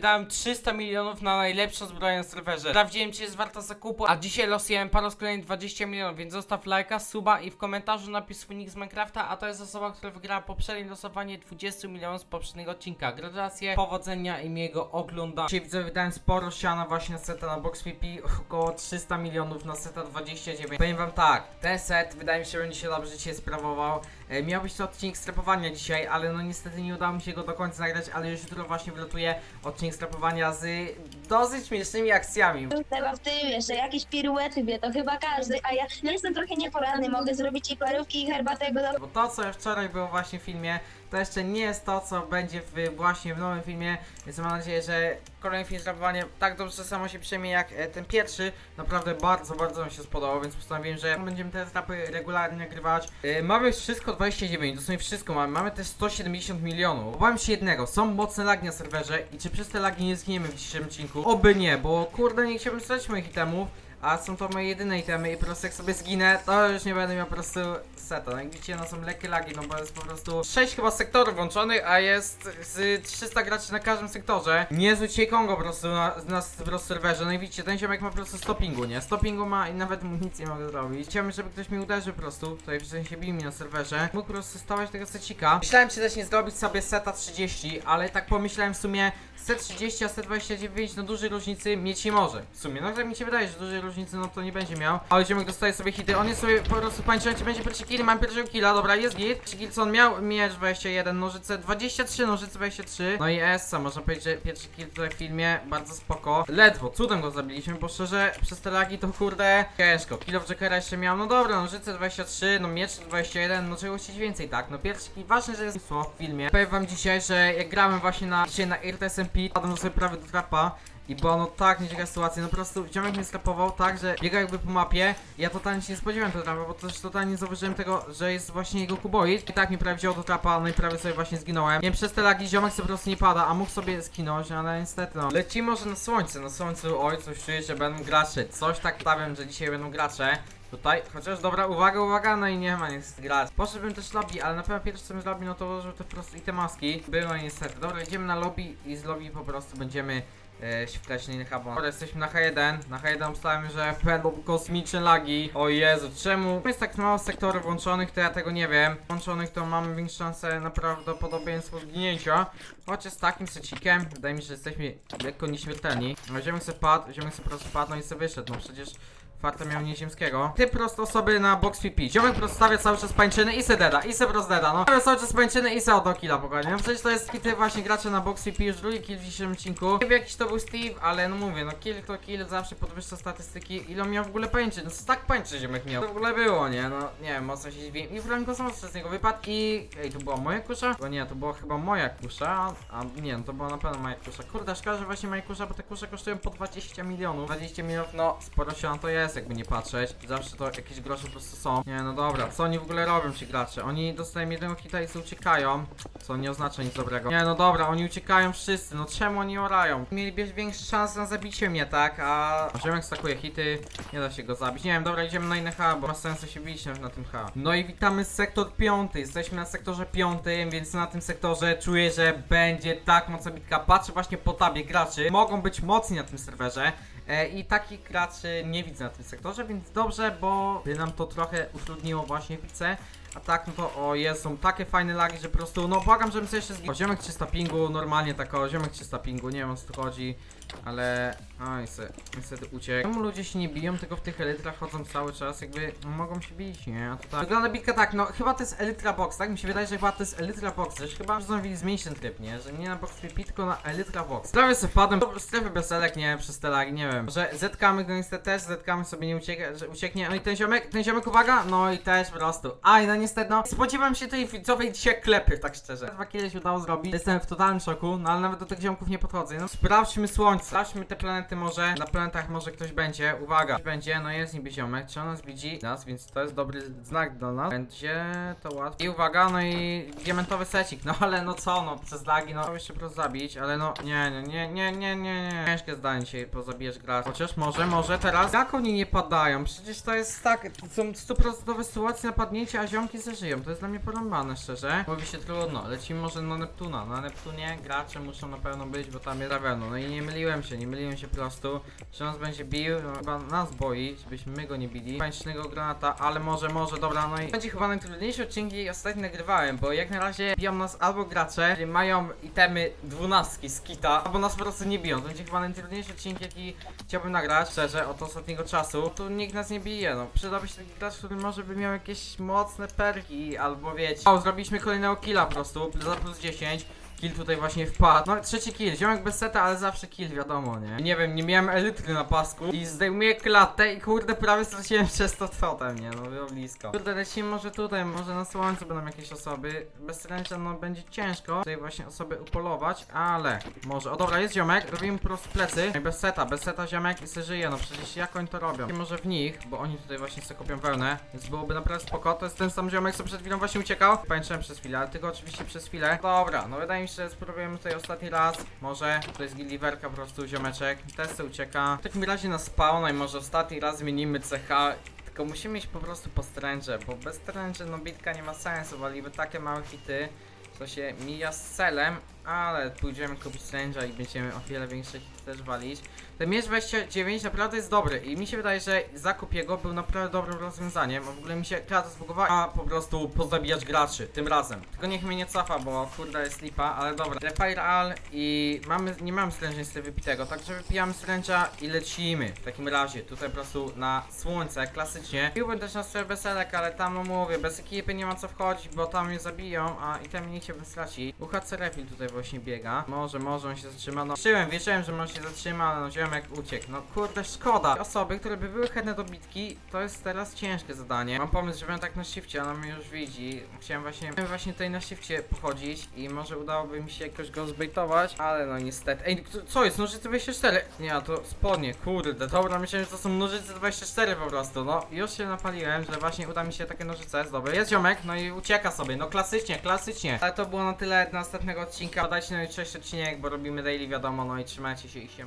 wydałem 300 milionów na najlepszą zbroję na serwerze. Sprawdziłem, czy jest warta zakupu, a dzisiaj losujemy po raz kolejny 20 milionów, więc zostaw lajka, suba i w komentarzu napisz nick z Minecrafta, a to jest osoba, która wygrała poprzednie losowanie 20 milionów z poprzedniego odcinka. Gratulacje, powodzenia i miłego oglądania. Dzisiaj widzę, wydałem sporo siana właśnie na seta na Box VP, około 300 milionów na seta 29. Powiem wam tak, ten set wydaje mi się, będzie się dobrze dzisiaj sprawował. E, miał być to odcinek strapowania dzisiaj, ale no niestety nie udało mi się go do końca nagrać, ale już jutro właśnie wylatuje odcinek strapowania z dosyć śmiesznymi akcjami. Chyba w tym jeszcze jakieś piruety wie, to chyba każdy, a ja no jestem trochę nieporadny, mogę zrobić i parówki i herbatę go Bo to, co wczoraj było właśnie w filmie, to jeszcze nie jest to, co będzie w, właśnie w nowym filmie, więc mam nadzieję, że kolejny film strapowanie tak dobrze samo się przyjmie jak e, ten pierwszy. Naprawdę bardzo, bardzo mi się spodobał, więc postanowiłem, że będziemy te strapy regularnie nagrywać. E, mamy już wszystko 29, dosłownie wszystko mamy. Mamy też 170 milionów. Obawiam się jednego, są mocne lagi na serwerze i czy przez te lagi nie zginiemy w dzisiejszym odcinku? Oby nie, bo kurde nie chciałbym stracić moich itemów. A są to moje jedyne itemy i po prostu jak sobie zginę, to już nie będę miał po prostu seta. No jak widzicie, no są lekkie lagi, no bo jest po prostu 6 chyba sektorów włączonych, a jest z 300 graczy na każdym sektorze. Niezły dzisiaj Kongo po prostu na, na po prostu serwerze. No i widzicie, ten ziomek ma po prostu stoppingu, nie? Stoppingu ma i nawet mu nic nie mogę zrobić. Chciałbym, żeby ktoś mi uderzył po prostu, tutaj w sensie bił mi na serwerze. Mógł po prostu stawać tego secika. Myślałem, czy też nie zrobić sobie seta 30, ale tak pomyślałem w sumie set 30, a set 29, no dużej różnicy mieć nie może. W sumie, no tak mi się wydaje, że dużej różnicy no to nie będzie miał. Ale ziomek dostaje sobie hity, on jest sobie po prostu pańczący, będzie pierwszy kill, mam pierwszego killa, dobra, jest git. Pierwszy kill co on miał? Miecz 21, nożyce 23, nożyce 23. No i Essa, można powiedzieć, że pierwszy kill tutaj w filmie, bardzo spoko. Ledwo, cudem go zabiliśmy, bo szczerze, przez te lagi to kurde, ciężko. Kill of Jackera jeszcze miał, no dobra, nożyce 23, no miecz 21, no czego chcieć więcej, tak. No pierwszy kill, ważne, że jest słowo w filmie. Powiem wam dzisiaj, że jak gramy właśnie na, dzisiaj na IRTSMP, padłem sobie prawie do trapa. I była no tak nieciekawa sytuacja, no po prostu ziomek mnie strapował tak, że biegał jakby po mapie ja totalnie się nie spodziewałem tego trapa, bo też totalnie nie zauważyłem tego, że jest właśnie jego kuboid i tak mi prawie wziął do trapa, no i prawie sobie właśnie zginąłem. Nie przez te lagi ziomek sobie po prostu nie pada, a mógł sobie skinąć, ale niestety no. Lecimy może na słońce, na słońcu, oj coś czuję, że będą gracze, coś tak stawiam, że dzisiaj będą gracze. Tutaj, chociaż dobra, uwaga, uwaga, no i nie ma nic grać. Poszedłbym też lobby, ale na pewno pierwsze co bym zrobił, no to ułożył te po prostu i te maski. Było niestety. Dobra, idziemy na lobby i z lobby po prostu będziemy e, wleśni na hubon. Dobra, jesteśmy na H1. Na H1 ustałem, że będą kosmiczne lagi. O Jezu, czemu jest tak mało sektorów włączonych, to ja tego nie wiem. Włączonych to mamy większą szansę na prawdopodobieństwo zginięcia. Chociaż z takim secikiem, wydaje mi się, że jesteśmy lekko nieśmiertelni. Ziomek sobie padł, ziomek sobie po prostu padł, no i sobie wyszedł, no przecież... Farta miał nieziemskiego. Ty prosto osoby na box VP. Ziomek prosto stawia cały czas pańczyny i se deda, i se prosto deda, no. Stawia cały czas pańczyny i se odo killa pokojnie. No przecież to jest ty właśnie gracze na box VP, już drugi kill w dzisiejszym odcinku. Nie wiem jakiś to był Steve, ale no mówię, no kill to kill zawsze podwyższa statystyki. Ile miał w ogóle pańczy? No tak pańczy ziomek miał. To w ogóle było, nie? No nie wiem, mocno się dziwię. I Franko Smoster z niego wypadł i... Ej, to była moja kusza? Bo nie, to była chyba moja kusza, a nie, no to była na pewno moja kusza. Kurde, szkoda, że właśnie moja kusza, bo te kusze kosztują po 20 milionów. 20 milionów, no sporo się to jest, jakby nie patrzeć. Zawsze to jakieś grosze po prostu są. Nie, no dobra, co oni w ogóle robią ci gracze? Oni dostają jednego hita i sobie uciekają, co nie oznacza nic dobrego. Nie, no dobra, oni uciekają wszyscy, no czemu oni orają? Mieliby większe szanse na zabicie mnie, tak? A ziomek stakuje hity, nie da się go zabić. Nie wiem, dobra, idziemy na inny hub, bo ma sensu się bić na, tym hub. No i witamy sektor piąty, jesteśmy na sektorze piątym, więc na tym sektorze czuję, że będzie tak mocna bitka. Patrzę właśnie po tabie graczy, mogą być mocni na tym serwerze. E, I takich graczy nie widzę na tym sektorze, więc dobrze, bo by nam to trochę utrudniło właśnie pizzę. A tak, no to o jest, są takie fajne lagi, że po prostu, no błagam, żebym sobie jeszcze zginął. Ziomek 300 pingu, normalnie tak o, ziomek 300 pingu, nie wiem o co tu chodzi, ale... A, niestety, niestety uciekł. Czemu ludzie się nie biją, tylko w tych elytrach chodzą cały czas, jakby mogą się bić, nie? A tutaj... Wygląda bitka tak, no chyba to jest elytra box, tak? Mi się wydaje, że chyba to jest elytra box, że chyba postanowili zmienić ten tryb, nie? Że nie na box VP, tylko na elytra box. Prawie sobie wpadłem strefy bezelek, nie? Przez te lagi, nie wiem. Że zetkamy go niestety też, zetkamy sobie nie ucieka, że ucieknie. No i ten ziomek, ten ziomek uwaga, no i też po prostu. Aj, no niestety, no. Spodziewam się tej widzowej dzisiaj klepy, tak szczerze. Dwa kiedyś udało zrobić. Jestem w totalnym szoku, no ale nawet do tych ziomków nie podchodzę. No sprawdźmy słońce, sprawdźmy te planety może. Na planetach może ktoś będzie. Uwaga, ktoś będzie, no jest niby ziomek. Czy on nas widzi? Nas, więc to jest dobry znak dla nas. Będzie to łatwo. I uwaga, no i diamentowy secik. No ale no co, no przez lagi, no jeszcze po prostu zabić, ale no nie, nie, nie, nie, nie, nie, nie. Ciężkie zdanie dzisiaj, pozabijesz Chociaż może, może teraz. Jak oni nie padają? Przecież to jest tak, są stuprocentowe sytuacje napadnięcia, a ziomki zażyją, to jest dla mnie porąbane szczerze. Mówi się trudno, lecimy może na Neptuna. Na Neptunie gracze muszą na pewno być, bo tam jest Ravenu. No i nie myliłem się, nie myliłem się po prostu. Że nas będzie bił, no, chyba nas boi, żebyśmy my go nie bili. Pańcznego granata, ale może, może, dobra, no i będzie chyba najtrudniejsze odcinki ostatnio nagrywałem, bo jak na razie biją nas albo gracze, mają itemy dwunastki z kita, albo nas po prostu nie biją. To będzie chyba najtrudniejszy odcinek, jaki chciałbym nagrać, szczerze, od ostatniego czasu. Tu nikt nas nie bije, no. Przydałby się taki gracz, który może by miał jakieś mocne perki, albo wiecie. O, zrobiliśmy kolejnego killa po prostu, za plus 10. Kill tutaj właśnie wpadł. No, trzeci kill. Ziomek bez seta, ale zawsze kill, wiadomo, nie? Nie wiem, nie miałem elitry na pasku i zdejmuję klatę i kurde, prawie straciłem przez to totem, nie? No, było blisko. Kurde, lecimy może tutaj, może na słońcu będą jakieś osoby. Bez ręcza, no, będzie ciężko tutaj właśnie osoby upolować, ale może. O, dobra, jest ziomek, robimy po prostu plecy. Bez seta, bez seta ziomek i se żyje, no przecież jak oni to robią? Może w nich, bo oni tutaj właśnie sobie kopią wełnę, więc byłoby naprawdę spoko. To jest ten sam ziomek, co przed chwilą właśnie uciekał. Pamiętałem przez chwilę, ale tylko oczywiście przez chwilę. Dobra, no wydaje mi się, że spróbujemy tutaj ostatni raz. Może to jest gilliwerka po prostu ziomeczek. Testy ucieka. W takim razie na spawna i może ostatni raz zmienimy CH. Tylko musimy iść po prostu po stręże, bo bez stręży no bitka nie ma sensu, waliby takie małe hity, co się mija z celem, ale pójdziemy kupić stręża i będziemy o wiele większe hity też walić. Ten miecz 29 naprawdę jest dobry i mi się wydaje, że zakup jego był naprawdę dobrym rozwiązaniem. A w ogóle mi się zbugowała, a po prostu pozabijać graczy tym razem. Tylko niech mnie nie cofa, bo kurde jest lipa, ale dobra. Refiral i mamy, nie mamy stręża niestety wypitego, także wypijamy stręża i lecimy. W takim razie tutaj po prostu na słońce, klasycznie. Piłbym też na swoje beselek, ale tam no mówię, bez ekipy nie ma co wchodzić, bo tam mnie zabiją, a i tam nie chciałbym stracić. UHC Refil tutaj właśnie biega. Może, może on się zatrzyma. No, wierzyłem, wierzyłem, że on się zatrzyma, ale no ziomek uciekł. No kurde, szkoda. Osoby, które by były chętne do bitki, to jest teraz ciężkie zadanie. Mam pomysł, że będę tak na shifcie, ona mnie już widzi. Chciałem właśnie, właśnie tutaj na shifcie pochodzić i może udałoby mi się jakoś go zbejtować, ale no niestety. Ej, co- jest? Nożyce 24? Nie, a to spodnie, kurde. Dobra, myślałem, że to są nożyce 24 po prostu. No, już się napaliłem, że właśnie uda mi się takie nożyce zdobyć. Jest ziomek, no i ucieka sobie. No klasycznie, klasycznie. Ale to było na tyle na następnego odcinka. Dajcie na jutrzejszy odcinek, bo robimy daily, wiadomo, no i trzymajcie się i się